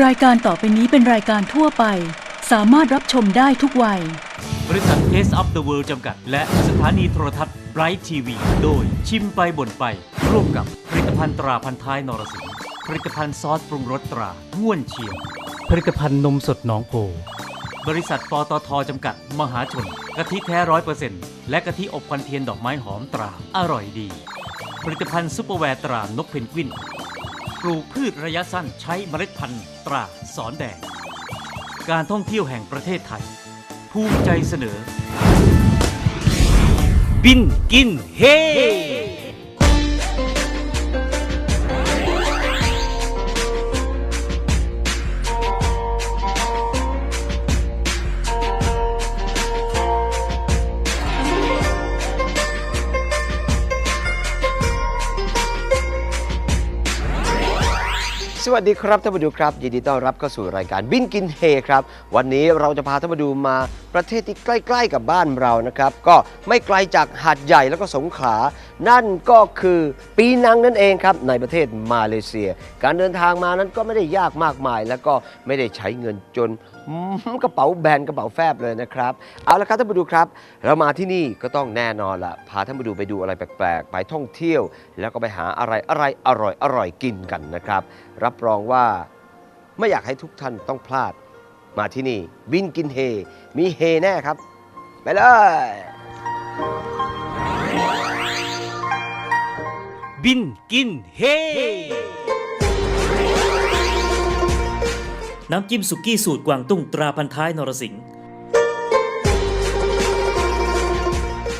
รายการต่อไปนี้เป็นรายการทั่วไป สามารถรับชมได้ทุกวัย บริษัท Taste of the World จำกัด และสถานีโทรทัศน์ Bright TV โดยชิมไปบ่นไป ร่วมกับผลิตภัณฑ์ตราพันท้ายนรสิงห์ผลิตภัณฑ์ซอสปรุงรสตราง่วนเชียงผลิตภัณฑ์นมสดหนองโพบริษัทปตทจำกัด มหาชนกะทิแท้ร้อยเปอร์เซ็นต์และกะทิอบควันเทียนดอกไม้หอมตรา อร่อยดี ผลิตภัณฑ์ซุปเปอร์แวร์ตรานกเพนกวิน ปลูกพืชระยะสั้นใช้เมล็ดพันธุ์ตราสอนแดง การท่องเที่ยวแห่งประเทศไทย ภูมิใจเสนอ บินกินเฮส วัสดีครับท่านผู้ดูครับยินดีต้อนรับเข้าสู่รายการบินกินเฮครับ วันนี้เราจะพาท่านผู้ดูมาประเทศที่ใกล้ ๆ กับบ้านเรานะครับ ก็ไม่ไกลจากหาดใหญ่แล้วก็สงขลา นั่นก็คือปีนังนั่นเองครับในประเทศมาเลเซีย การเดินทางมานั้นก็ไม่ได้ยากมากมาย แล้วก็ไม่ได้ใช้เงินจน อืมกระเป๋าแบนกระเป๋าแฟบเลยนะครับ เอาละครับท่านผู้ดูครับ เรามาที่นี่ก็ต้องแน่นอนละพาท่านผู้ดูไปดูอะไรแปลกๆ ไปท่องเที่ยว แล้วก็ไปหาอะไรอะไรอร่อยอร่อยกินกันนะครับ รับรองว่าไม่อยากให้ทุกท่านต้องพลาด มาที่นี่ บินกินเฮ มีเฮแน่ครับ ไปเลย บินกินเฮ น้ำจิ้มสุกี้สูตรกวางตุ้งตราพันท้ายนรสิงห์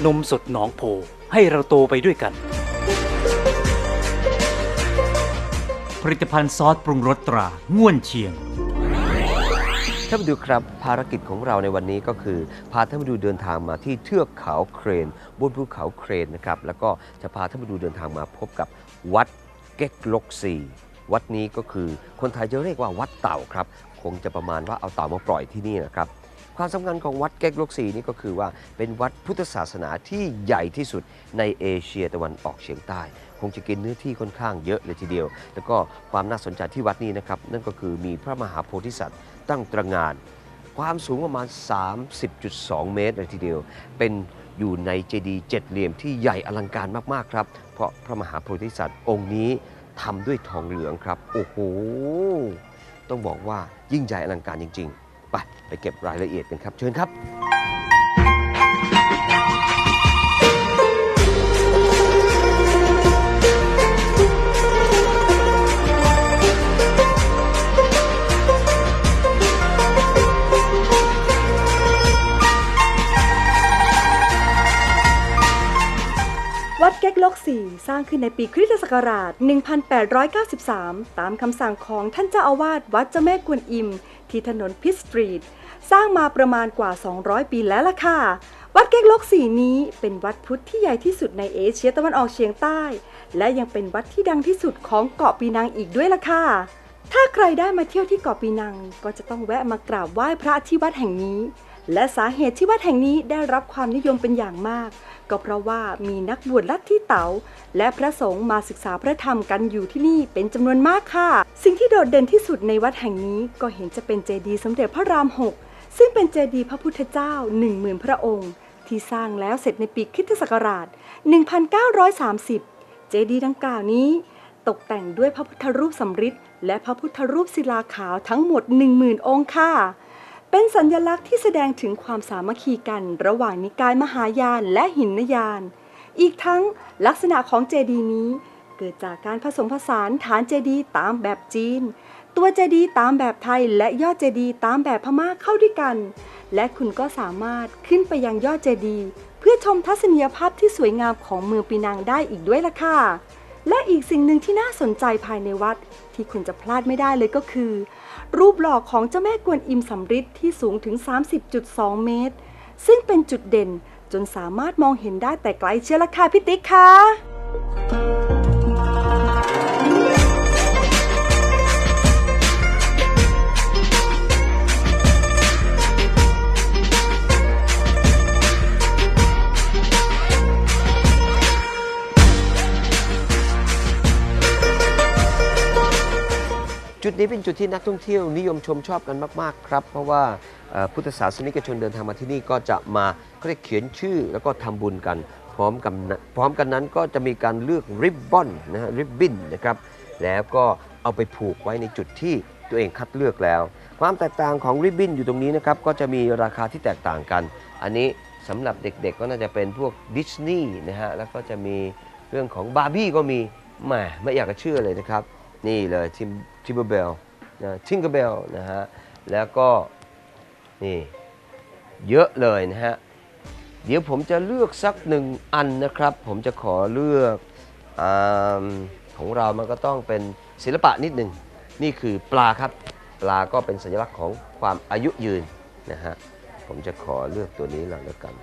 นมสดหนองโพให้เราโตไปด้วยกัน ผลิตภัณฑ์ซอสปรุงรสตราง่วนเชียง ท่านผู้ดูครับภารกิจของเราในวันนี้ก็คือ พาท่านผู้ดูเดินทางมาที่เทือกเขาเครน บนภูเขาเครนนะครับ แล้วก็จะพาท่านผู้ดูเดินทางมาพบกับวัดเก๊กลกซีวัดนี้ก็คือคนไทยจะเรียกว่าวัดเต่าครับ คงจะประมาณว่าเอาเต่ามาปล่อยที่นี่นะครับ ความสำคัญของวัดเก๊กลกซีนี่ก็คือว่าเป็นวัดพุทธศาสนาที่ใหญ่ที่สุดในเอเชียตะวันออกเฉียงใต้ คงจะกินเนื้อที่ค่อนข้างเยอะเลยทีเดียว แล้วก็ความน่าสนใจที่วัดนี้นะครับนั่นก็คือมีพระมหาโพธิสัตว์ตั้งตระงาน ความสูงประมาณ 30.2 เมตรเลยทีเดียว เป็นอยู่ในเจดีย์เจ็ดเหลี่ยมที่ใหญ่อลังการมากๆครับ เพราะพระมหาโพธิสัตว์องค์นี้ทำด้วยทองเหลืองครับ โอ้โห ต้องบอกว่ายิ่งใหญ่อลังการจริง ๆ ไปไปเก็บรายละเอียดกันครับ เชิญครับ เก๊กโลกสี่สร้างขึ้นในปีคริสตศักราช 1893 ตามคำสั่งของท่านเจ้าอาวาสวัดเจ้าแม่กวนอิม ที่ถนนพิสตรีท สร้างมาประมาณกว่า 200 ปีแล้วล่ะค่ะ วัดเก๊กโลกสี่นี้เป็นวัดพุทธที่ใหญ่ที่สุดในเอเชียตะวันออกเฉียงใต้ และยังเป็นวัดที่ดังที่สุดของเกาะปีนังอีกด้วยล่ะค่ะถ้าใครได้มาเที่ยวที่เกาะปีนัง ก็จะต้องแวะมากราบไหว้พระที่วัดแห่งนี้ และสาเหตุที่วัดแห่งนี้ได้รับความนิยมเป็นอย่างมาก ก็เพราะว่ามีนักบวชลัทธิเต๋าและพระสงฆ์มาศึกษาพระธรรมกันอยู่ที่นี่เป็นจำนวนมากค่ะ สิ่งที่โดดเด่นที่สุดในวัดแห่งนี้ก็เห็นจะเป็นเจดีย์สมเด็จพระรามหกซึ่งเป็นเจดีย์พระพุทธเจ้า1 0,000พระองค์ ที่สร้างแล้วเสร็จในปีคริสตศักราช 1930 เจดีย์ดังกล่าวนี้ ตกแต่งด้วยพระพุทธรูปสำริดและพระพุทธรูปศิลาขาวทั้งหมด 10,000 องค์ค่ะ เป็นสัญลักษณ์ที่แสดงถึงความสามัคคีกัน ระหว่างนิกายมหายานและหินยาน อีกทั้งลักษณะของเจดีย์นี้ เกิดจากการผสมผสานฐานเจดีย์ตามแบบจีน ตัวเจดีย์ตามแบบไทยและยอดเจดีย์ตามแบบพม่าเข้าด้วยกัน และคุณก็สามารถขึ้นไปยังยอดเจดีย์เพื่อชมทัศนียภาพที่สวยงามของเมืองปีนังได้อีกด้วยล่ะค่ะ และอีกสิ่งหนึ่งที่น่าสนใจภายในวัด ที่คุณจะพลาดไม่ได้เลยก็คือ รูปหล่อของเจ้าแม่กวนอิมสำริดที่สูงถึง 30.2 เมตร ซึ่งเป็นจุดเด่นจนสามารถมองเห็นได้แต่ไกลเชียวละค่ะพี่ติ๊กค่ะ นี้เป็นจุดที่นักท่องเที่ยวนิยมชมชอบกันมากๆครับ เพราะว่าพุทธศาสนิกชนเดินทางมาที่นี่ก็จะมาเขาเรียกเขียนชื่อแล้วก็ทำบุญกัน พร้อมกันพร้อมกันนั้นก็จะมีการเลือกริบบอนนะฮะริบบิ้นนะครับแล้วก็เอาไปผูกไว้ในจุดที่ตัวเองคัดเลือกแล้ว ความแตกต่างของริบบิ้นอยู่ตรงนี้นะครับก็จะมีราคาที่แตกต่างกัน อันนี้สำหรับเด็กๆก็น่าจะเป็นพวกดิสนีย์นะฮะแล้วก็จะมีเรื่องของบาร์บี้ก็มีแหมไม่อยากจะเชื่อเลยนะครับ นี่เลยทิม ทิเบอร์เบลนะทิงเกอร์เบลนะฮะ แล้วก็ นี่ เยอะเลยนะฮะ เดี๋ยวผมจะเลือกสักหนึ่งอันนะครับ ผมจะขอเลือกอของเรามันก็ต้องเป็นศิลปะนิดหนึ่ง นี่คือปลาครับ ปลาก็เป็นสัญลักษณ์ของความอายุยืนนะฮะ ผมจะขอเลือกตัวนี้หลังแล้วกัน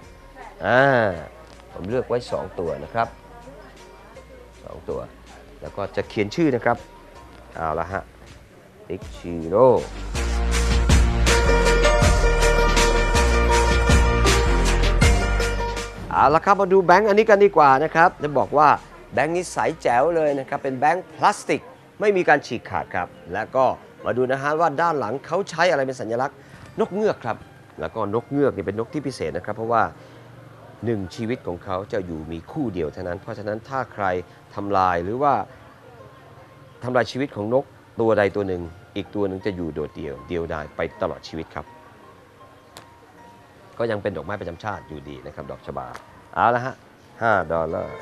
อ่า ผมเลือกไว้ 2 ตัวนะครับ 2 ตัว แล้วก็จะเขียนชื่อนะครับ เอาละฮะอิกชิโร่เอาละครับมาดูแบงค์อันนี้กันดีกว่านะครับจะบอกว่าแบงค์นี้ใสแจ๋วเลยนะครับ เป็นแบงค์พลาสติก ไม่มีการฉีกขาดครับ แล้วก็มาดูนะฮะว่าด้านหลังเขาใช้อะไรเป็นสัญลักษณ์ นกเงือกครับ แล้วก็นกเงือกนี่เป็นนกที่พิเศษนะครับ เพราะว่าหนึ่งชีวิตของเขาจะอยู่มีคู่เดียวเท่านั้น เพราะฉะนั้นถ้าใครทำลายหรือว่า ทำลายชีวิตของนกตัวใดตัวหนึ่ง อีกตัวหนึ่งจะอยู่โดดเดี่ยวเดียวดายไปตลอดชีวิตครับ ก็ยังเป็นดอกไม้ประจำชาติอยู่ดีนะครับ ดอกชบา เอาละฮะ5ดอลลาร์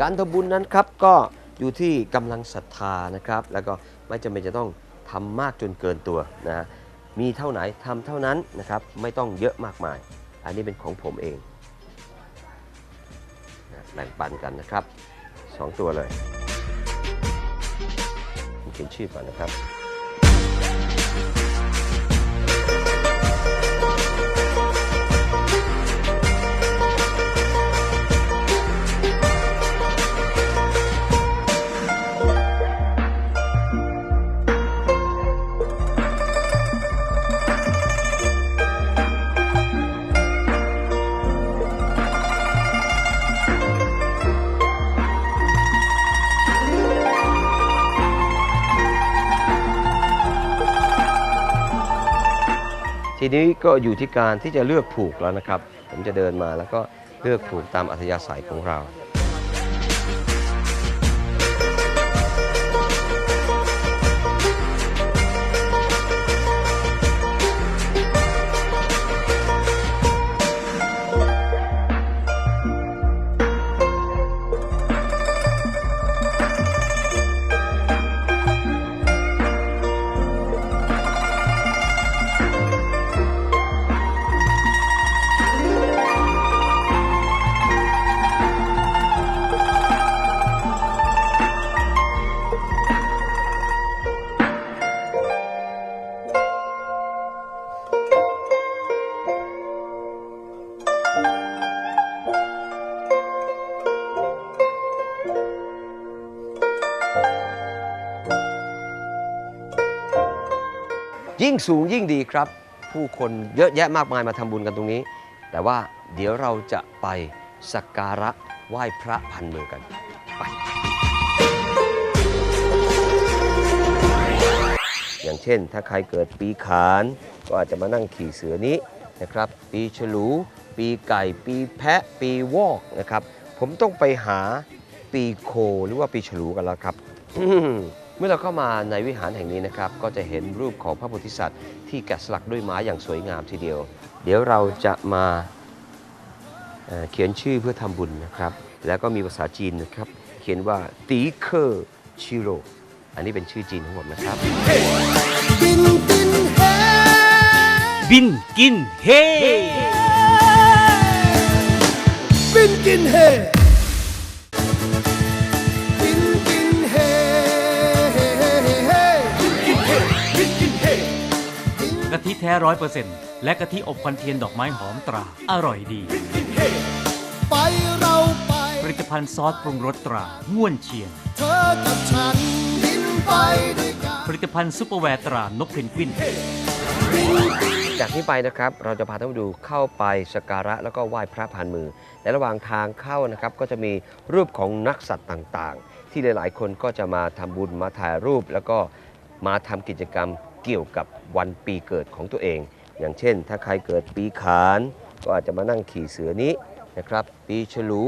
การทำบุญนั้นครับก็ อยู่ที่กำลังศรัทธานะครับ แล้วก็ไม่จำเป็นจะต้องทำมากจนเกินตัวนะมีเท่าไหนทำเท่านั้นนะครับ ไม่ต้องเยอะมากมาย อันนี้เป็นของผมเองนะแบ่งปันกันนะครับ 2 ตัวเลยเขียนชื่อก่อนนะครับ ทีนี้ก็อยู่ที่การที่จะเลือกผูกแล้วนะครับ ผมจะเดินมาแล้วก็เลือกผูกตามอัธยาศัยของเรา ยิ่งสูงยิ่งดีครับ ผู้คนเยอะแยะมากมายมาทำบุญกันตรงนี้ แต่ว่าเดี๋ยวเราจะไปสักการะไหว้พระพันมือกันไปอย่างเช่น ถ้าใครเกิดปีขานก็อาจจะมานั่งขี่เสือนี้นะครับ ปีฉลู ปีไก่ ปีแพะ ปีวอกนะครับ ผมต้องไปหาปีโคหรือว่าปีฉลูกันแล้วครับ มื่อเราเข้ามาในวิหารแห่งนี้นะครับ ก็จะเห็นรูปของพระโพธิสัตว์ที่แกะสลักด้วยไม้อย่างสวยงามทีเดียว เดี๋ยวเราจะมาเอ่อเขียนชื่อเพื่อทำบุญนะครับ แล้วก็มีภาษาจีนนะครับ เขียนว่าตีเคอร์ชิโรอันนี้เป็นชื่อจีนของผมนะครับ บินกินเฮ Bin Gin He. Bin แท้ร้อยเปอร์เซ็นต์และกะทิอบควันเทียนดอกไม้หอมตรา อร่อยดี ไปเราไป ผลิตภัณฑ์ซอสปรุงรสตราง่วนเชียง เธอกับฉันบินไปด้วยกันผลิตภัณฑ์ซุปเปอร์แวร์ตรานกเพนกวิน จากนี้ไปนะครับเราจะพาท่านผู้ดูเข้าไปสักการะแล้วก็ไหว้พระผ่านมือในระหว่างทางเข้านะครับก็จะมีรูปของนักสัตว์ต่างๆ ที่หลายๆ คนก็จะมาทำบุญมาถ่ายรูป แล้วก็มาทำกิจกรรม เกี่ยวกับวันปีเกิดของตัวเอง อย่างเช่น ถ้าใครเกิดปีขาน ก็อาจจะมานั่งขี่เสือนี้นะครับ ปีฉลู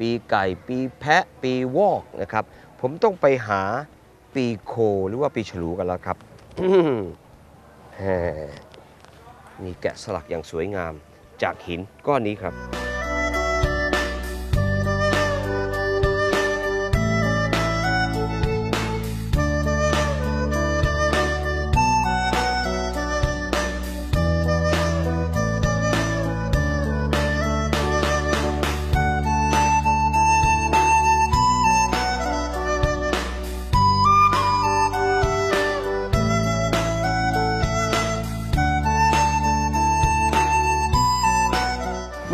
ปีไก่ ปีแพะ ปีวอกนะครับ ผมต้องไปหาปีโคหรือว่าปีฉลูกันแล้วครับนี่แกะสลักอย่างสวยงามจากหินก้อนนี้ครับ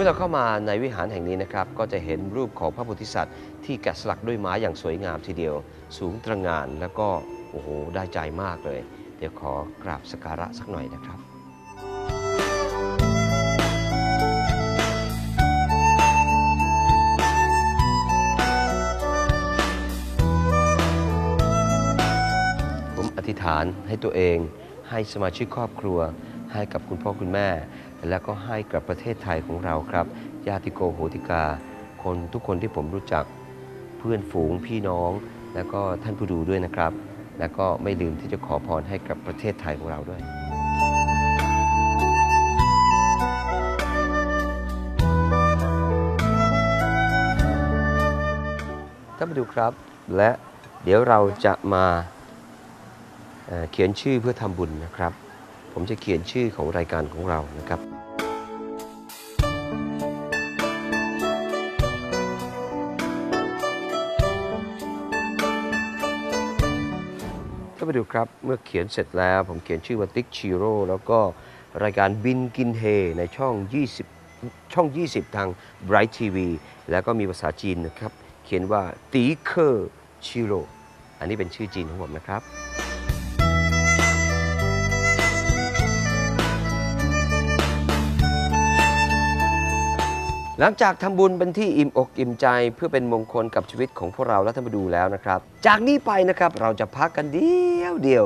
อเราเข้ามาในวิหารแห่งนี้นะครับ ก็จะเห็นรูปของพระโพธิสัตว์ที่แกะสลักด้วยไม้อย่างสวยงามทีเดียว สูงตระหง่านแล้วก็โอ้โหได้ใจมากเลย เดี๋ยวขอกราบสกการะสักหน่อยนะครับผมอธิษฐานให้ตัวเองให้สมาชิกครอบครัว ให้กับคุณพ่อคุณแม่ แล้วก็ให้กับประเทศไทยของเราครับ ญาติโกโหติกา คนทุกคนที่ผมรู้จัก เพื่อนฝูงพี่น้อง แล้วก็ท่านผู้ดูด้วยนะครับ แล้วก็ไม่ลืมที่จะขอพรให้กับประเทศไทยของเราด้วยท่านผู้ดูครับ และเดี๋ยวเราจะมาเเขียนชื่อเพื่อทำบุญนะครับ ผมจะเขียนชื่อของรายการของเรานะครับ ท่าดูครับ เมื่อเขียนเสร็จแล้ว ผมเขียนชื่อว่าติ๊กชิโร่แล้วก็รายการบินกินเฮในช่อง 20 ช่อง 20 ทาง Bright TV แล้วก็มีภาษาจีนนะครับ เขียนว่าตีเคอร์ชิโร่อันนี้เป็นชื่อจีนของผมนะครับ หลังจากทำบุญเป็นที่อิ่มอกอิ่มใจ เพื่อเป็นมงคลกับชีวิตของพวกเราและท่านผู้ดูแล้วนะครับ จากนี้ไปนะครับเราจะพักกันเดียวเดียว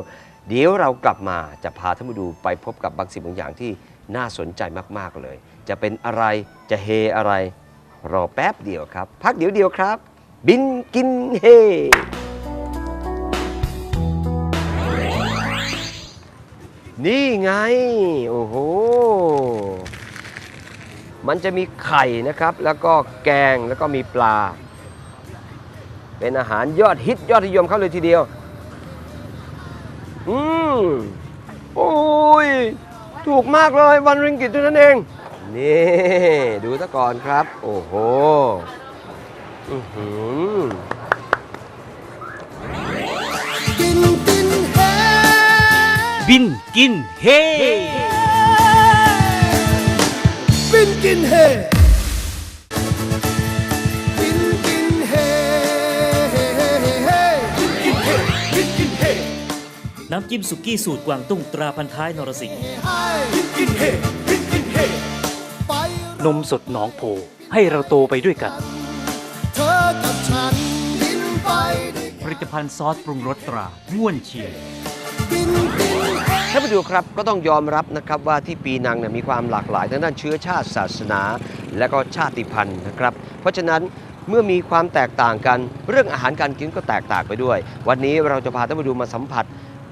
เดี๋ยวเรากลับมาจะพาท่านผู้ดูไปพบกับบางสิ่งบางอย่างที่น่าสนใจมากๆเลย จะเป็นอะไรจะเฮอะไร รอแป๊บเดียวครับ พักเดี๋ยวเดียวครับ บินกินเฮนี่ไง โอ้โห มันจะมีไข่นะครับ แล้วก็แกงแล้วก็มีปลา เป็นอาหารยอดฮิตยอดนิยมเข้าเลยทีเดียว อืมโอ้ย ถูกมากเลยวันริงกิตเท่านั้นเอง นี่ ดูซะก่อนครับ โอ้โหอื้อหือกินกินเฮบินกินเฮ บินกินเฮบินกินเฮบินกินเฮบินกินเฮน้ำจิ้มสุกี้สูตรกวางตุ้งตราพันท้ายนรสิงห์บินกินเฮบินกินเฮไปนมสดหนองโพให้เราโตไปด้วยกัน เธอกับฉันบินไปด้วยผลิตภัณฑ์ซอสปรุงรสตราง่วนเชียร์บินกินเฮ ท่านผู้ดูครับก็ต้องยอมรับนะครับว่าที่ปีนังเนี่ยมีความหลากหลายทางด้านเชื้อชาติศาสนา และก็ชาติพันธุ์นะครับ เพราะฉะนั้นเมื่อมีความแตกต่างกันเรื่องอาหารการกินก็แตกต่างไปด้วย วันนี้เราจะพาท่านผู้ดูมาสัมผัส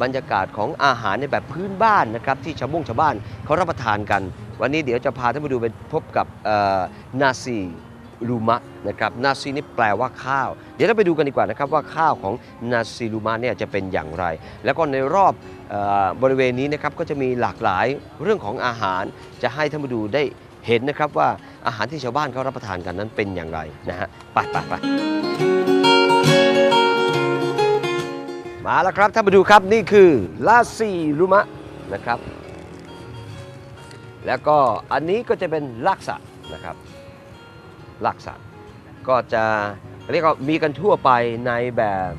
บรรยากาศของอาหารในแบบพื้นบ้านนะครับที่ชาวบ้งชาวบ้านเขารับประทานกัน วันนี้เดี๋ยวจะพาท่านผู้ดูไปพบกับนาซี ลูมะนะครับนาซีนี่แปลว่าข้าว เดี๋ยวเราไปดูกันดีกว่านะครับว่าข้าวของนาซีลูมะเนี่ยจะเป็นอย่างไร แล้วก็ในรอบออบริเวณนี้นะครับก็จะมีหลากหลายเรื่องของอาหาร จะให้ท่านผู้ดูได้เห็นนะครับว่าอาหารที่ชาวบ้านเขารับประทานกันนั้นเป็นอย่างไรนะฮะไปไปไปมาแล้วครับท่านผู้ดูครับนี่คือลาซีลูมะนะครับ แล้วก็อันนี้ก็จะเป็นลักษะนะครับ ลักษะก็จะเรียกว่ามีกันทั่วไปในแบบ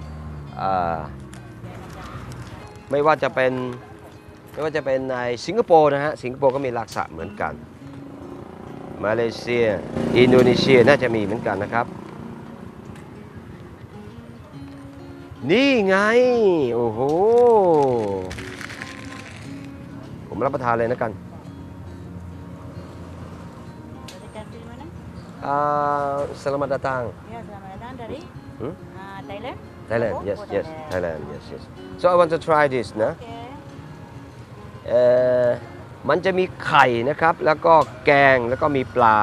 ไม่ว่าจะเป็นไม่ว่าจะเป็นในสิงคโปร์นะฮะสิงคโปร์ก็มีลักษะเหมือนกัน มาเลเซีย อินโดนีเซียน่าจะมีเหมือนกันนะครับ นี่ไง โอ้โห ผมรับประทานเลยนะกัน อ่า selamat datang Ya, selamat datang dari Hmm? ah, Thailand. Thailand Oh, yes oh, yes Thailand. Thailand yes yes so I want to try this นะ Okay. เอ่อมันจะมีไข่นะครับ แล้วก็แกงแล้วก็มีปลา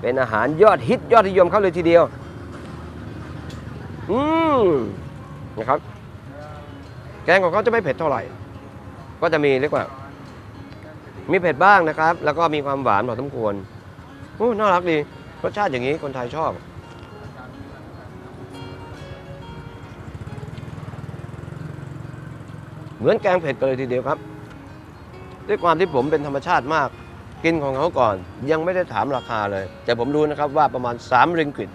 เป็นอาหารยอดฮิตยอดนิยมเขาเลยทีเดียว อืมนะครับ แกงของเขาจะไม่เผ็ดเท่าไหร่ ก็จะมีเรียกว่า มีเผ็ดบ้างนะครับ แล้วก็มีความหวานพอสมควรโอ้น่ารักดี รสชาติอย่างนี้คนไทยชอบ เหมือนแกงเผ็ดกันเลยทีเดียวครับ ด้วยความที่ผมเป็นธรรมชาติมาก กินของเขาก่อน ยังไม่ได้ถามราคาเลย แต่ผมรู้นะครับว่าประมาณ 3 ริงกิต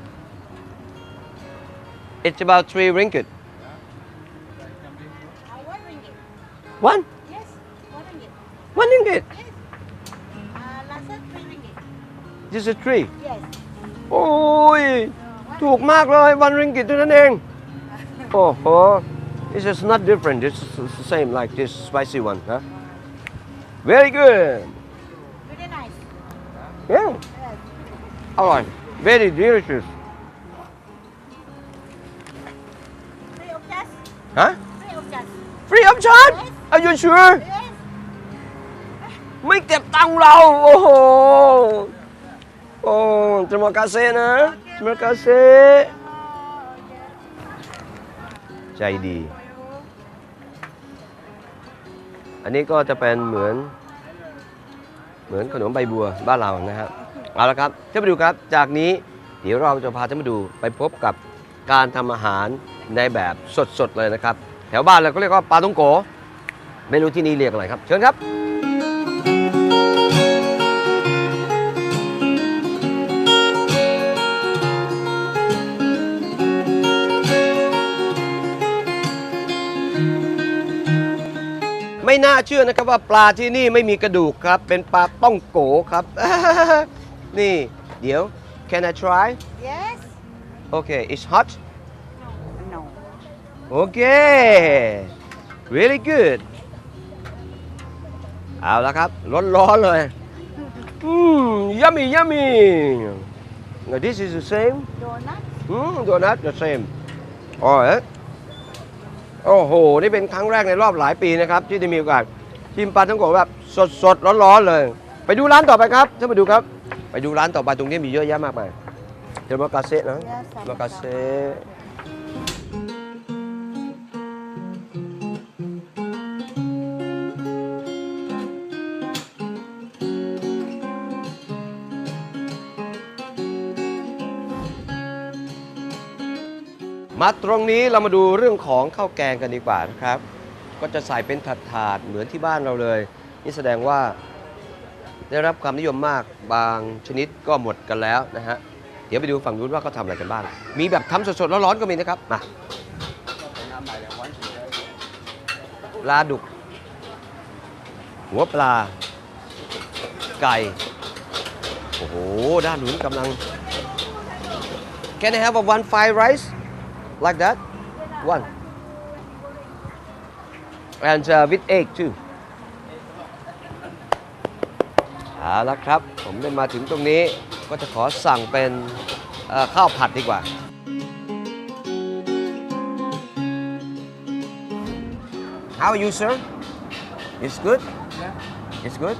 It's about 3 ringgit Ah, one ringgit. one Yes, one this is three Yes. โอ้ย ถูกมากเลย one ringgit เท่านั้นเอง โอ้โห This is not different this is the same like this spicy one huh very good Very nice. yeah Yes. อร่อย very delicious Free of charge. ฮะ Free of charge. free of charge are you sure Yes. ไม่เก็บตังค์เรา โอ้โห โอ้ตรมากาเซนะตรมากาเซ Oh, okay. ใจดี อันนี้ก็จะเป็นเหมือน เหมือนขนมใบบัวบ้านเรานะครับ เอาละครับท่านผู้ดูครับ จากนี้เดี๋ยวเราจะพาท่านผู้ดูไปพบกับการทำอาหารในแบบสดๆเลยนะครับ แถวบ้านเราก็เรียกว่าปลาต้องโก ไม่รู้ที่นี่เรียกอะไรครับ เชิญครับ ไม่น่าเชื่อนะครับว่าปลาที่นี่ไม่มีกระดูกครับ เป็นปลาต้องโกครับ นี่ เดี๋ยว can I try Yes. okay it's hot No. okay really good เอาละครับ ร้อนๆเลยอืม yummy yummy Now this is the same Donut. อืม donut the same อ๋อเอ๊ะ โอ้โห นี่เป็นครั้งแรกในรอบหลายปีนะครับ ที่ได้มีโอกาสชิมปลาทั้งโกะแบบสดๆร้อนๆเลย ไปดูร้านต่อไปครับท่านมาดูครับ ไปดูร้านต่อไปตรงนี้มีเยอะแยะมากมายเดี๋ยวมากาเซนะ Yes, มากาเซ มาตรงนี้เรามาดูเรื่องของข้าวแกงกันดีกว่านะครับ ก็จะใส่เป็นถาดๆเหมือนที่บ้านเราเลย นี่แสดงว่า ได้รับความนิยมมากบางชนิดก็หมดกันแล้วนะฮะเดี๋ยวไปดูฝั่งนู้นว่าเขาทำอะไรกันบ้าง มีแบบทำสดๆร้อนๆก็มีนะครับมาปลาดุก หัวปลา ไก่ โอ้โห ด้านนู้นกำลัง Can I have a one fried rice like that one and uh, with egg too เอาละครับ ผมได้มาถึงตรงนี้ก็จะขอสั่งเป็นเอ่อข้าวผัดดีกว่า How are you sir It's good It's good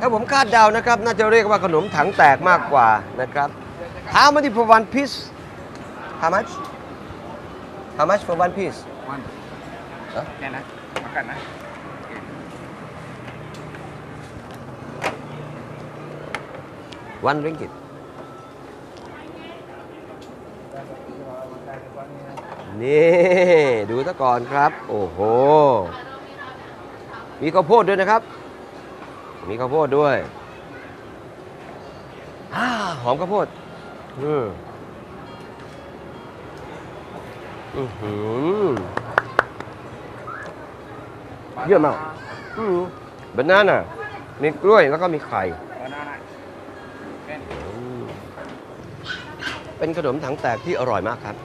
ถ้าผมคาดเดานะครับ น่าจะเรียกว่าขนมถังแตกมากกว่านะครับ How many for one piece How much How much for one piece เนี่ยนะมากันนะ one ringgit นี่ ดูซะก่อนครับ โอ้โห มีข้าวโพดด้วยนะครับ มีข้าวโพดด้วยอาหอมข้าวโพด อืม อือหือเยอะมากอือบานาน่ะมีกล้วยแล้วก็มีไข่ เป็นขนมถังแตกที่อร่อยมากครับ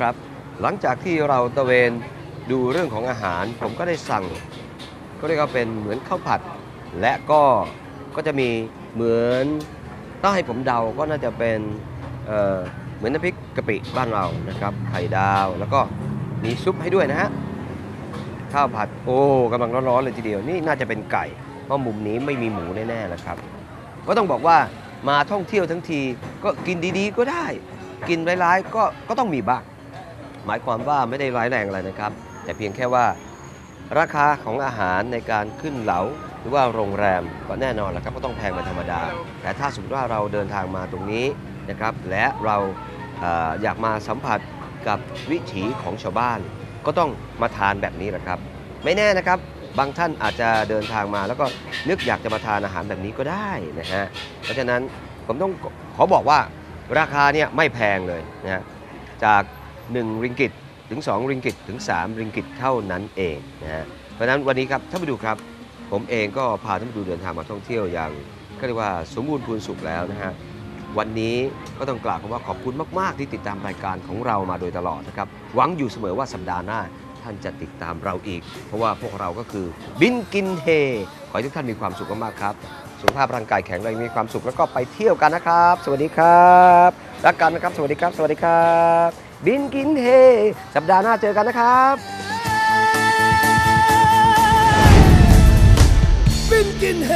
ครับ หลังจากที่เราตะเวนดูเรื่องของอาหาร ผมก็ได้สั่ง ก็เรียกว่าเป็นเหมือนข้าวผัด และก็ก็จะมีเหมือนถ้าให้ผมเดาก็น่าจะเป็นเเหมือนน้ำพริกกะปิบ้านเรานะครับไข่ดาวแล้วก็มีซุปให้ด้วยนะฮะข้าวผัดโอ้กำลังร้อนๆเลยทีเดียวนี่น่าจะเป็นไก่ เพราะมุมนี้ไม่มีหมูแน่ๆนะครับ ก็ต้องบอกว่ามาท่องเที่ยวทั้งทีก็กินดีๆก็ได้ กินร้ายๆก็ก็ต้องมีบ้าง หมายความว่าไม่ได้ร้ายแรงอะไรนะครับ แต่เพียงแค่ว่า ราคาของอาหารในการขึ้นเหลาหรือว่าโรงแรมก็แน่นอนแหละครับก็ต้องแพงเป็นธรรมดา แต่ถ้าสมมติว่าเราเดินทางมาตรงนี้นะครับ และเราอออยากมาสัมผัสกับวิถีของชาวบ้าน ก็ต้องมาทานแบบนี้แหละครับ ไม่แน่นะครับบางท่านอาจจะเดินทางมาแล้วก็นึกอยากจะมาทานอาหารแบบนี้ก็ได้นะฮะเพราะฉะนั้นผมต้องขอบอกว่าราคาเนี่ยไม่แพงเลยนะฮะจาก 1 ริงกิตถึง 2 ริงกิตถึง 3 ริงกิตเท่านั้นเองนะฮะเพราะฉะนั้นวันนี้ครับท่านผู้ดูครับ ผมเองก็พาท่านผู้ดูเดินทางมาท่องเที่ยวอย่างก็เรียกว่าสมบูรณ์พูนสุขแล้วนะฮะวันนี้ก็ต้องกล่าวคำว่าขอบคุณมากๆ ที่ติดตามรายการของเรามาโดยตลอดนะครับหวังอยู่เสมอว่าสัปดาห์หน้าท่านจะติดตามเราอีก เพราะว่าพวกเราก็คือบินกินเฮขอให้ทุกท่านมีความสุขมากๆครับสุขภาพร่างกายแข็งแรงมีความสุขแล้วก็ไปเที่ยวกันนะครับ สวัสดีครับ รักกันนะครับ สวัสดีครับ สวัสดีครับ บินกินเฮ สัปดาห์หน้าเจอกันนะครับบินกินเฮ